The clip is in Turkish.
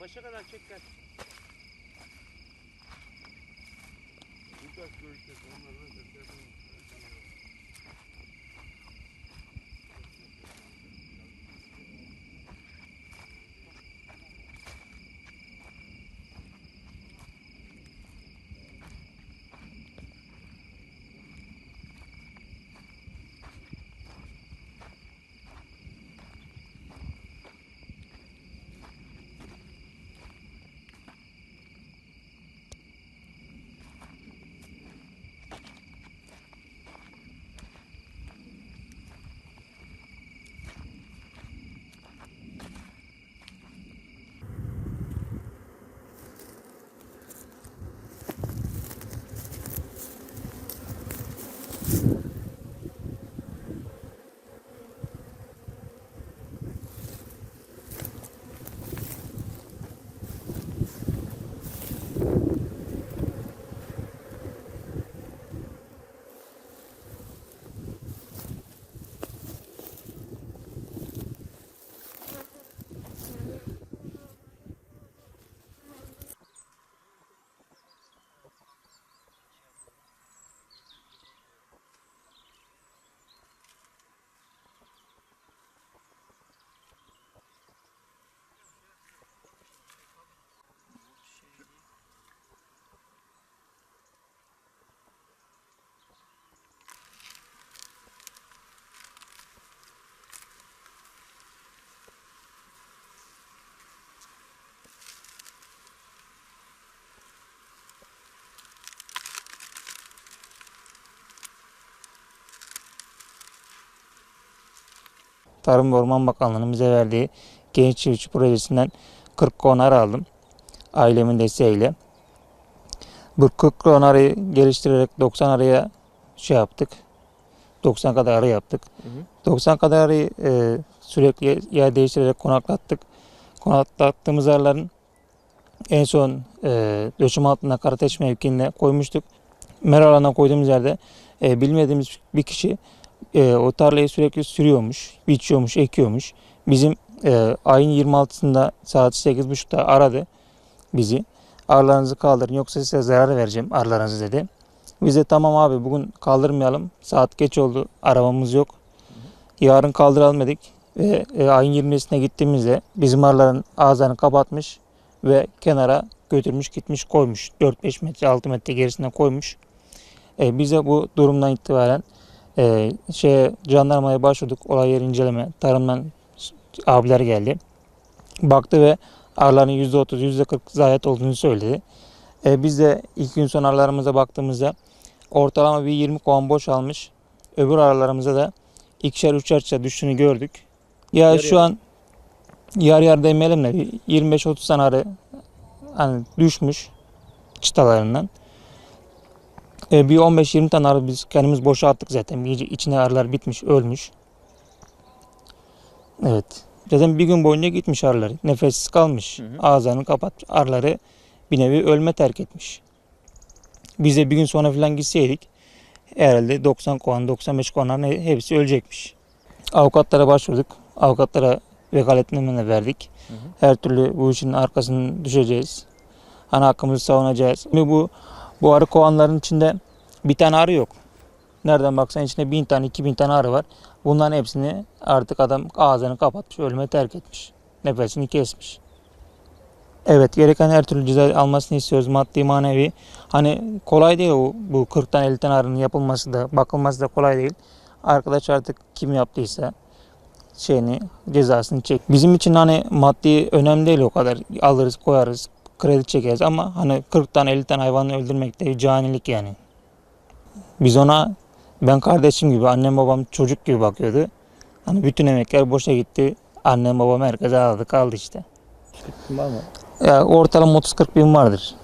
Başa kadar çek gel. Uzak görüşte onlarla da Tarım ve Orman Bakanlığı'nın bize verdiği Genç Çiftçi Projesi'nden 40 konar aldım. Ailemin desteğiyle. Bu 40 konarı geliştirerek 90 araya şey yaptık. 90 kadar arı yaptık. Hı hı. 90 kadar arıyı e, sürekli yer değiştirerek konaklattık. Konaklattığımız arıların en son e, döşüm altında Karateş mevkiinde koymuştuk. Mera alanına koyduğumuz yerde e, bilmediğimiz bir kişi e, o tarlayı sürekli sürüyormuş, biçiyormuş, ekiyormuş. Bizim e, ayın 26'sında saat 8.30'da aradı bizi. Arılarınızı kaldırın yoksa size zarar vereceğim arılarınızı dedi. Biz de tamam abi bugün kaldırmayalım. Saat geç oldu. Arabamız yok. Yarın kaldıralım dedik. Ve e, ayın 20'sine gittiğimizde bizim arıların ağızlarını kapatmış ve kenara götürmüş gitmiş koymuş. 4-5 metre 6 metre gerisine koymuş. E, biz de bu durumdan itibaren e, şeye jandarmaya başvurduk. Olay yeri inceleme. Tarımdan abiler geldi. Baktı ve arıların %30, %40 zayiat olduğunu söyledi. E, biz de ilk gün son arılarımıza baktığımızda ortalama bir 20 kovan boş almış. Öbür arılarımıza da ikişer üçer düştüğünü gördük. Ya Yarı şu yarı. an yarı yarı demeyelim de 25-30 tane arı hani düşmüş çıtalarından. E, bir 15-20 tane arı biz kendimiz boşa attık zaten. İyice içine arılar bitmiş, ölmüş. Evet. Zaten bir gün boyunca gitmiş arılar. Nefessiz kalmış. Hı hı. Ağızlarını kapatmış. Arıları bir nevi ölme terk etmiş. Biz de bir gün sonra falan gitseydik herhalde 90 kovan, 95 kovanların he- hepsi ölecekmiş. Avukatlara başvurduk. Avukatlara vekaletname verdik. Hı hı. Her türlü bu işin arkasını düşeceğiz. Hani hakkımızı savunacağız. Şimdi bu bu arı kovanların içinde bir tane arı yok. Nereden baksan içinde bin tane, iki bin tane arı var. Bunların hepsini artık adam ağzını kapatmış, ölüme terk etmiş. Nefesini kesmiş. Evet gereken her türlü ceza almasını istiyoruz maddi manevi. Hani kolay değil o, bu 40 tane 50 tane arının yapılması da bakılması da kolay değil. Arkadaş artık kim yaptıysa şeyini cezasını çek. Bizim için hani maddi önemli değil o kadar. Alırız koyarız kredi çekeriz ama hani 40 tane 50 tane hayvanı öldürmek de canilik yani. Biz ona ben kardeşim gibi annem babam çocuk gibi bakıyordu. Hani bütün emekler boşa gitti. Annem babam herkese aldı kaldı işte. Var mı? Ya ortalama 30-40 bin vardır.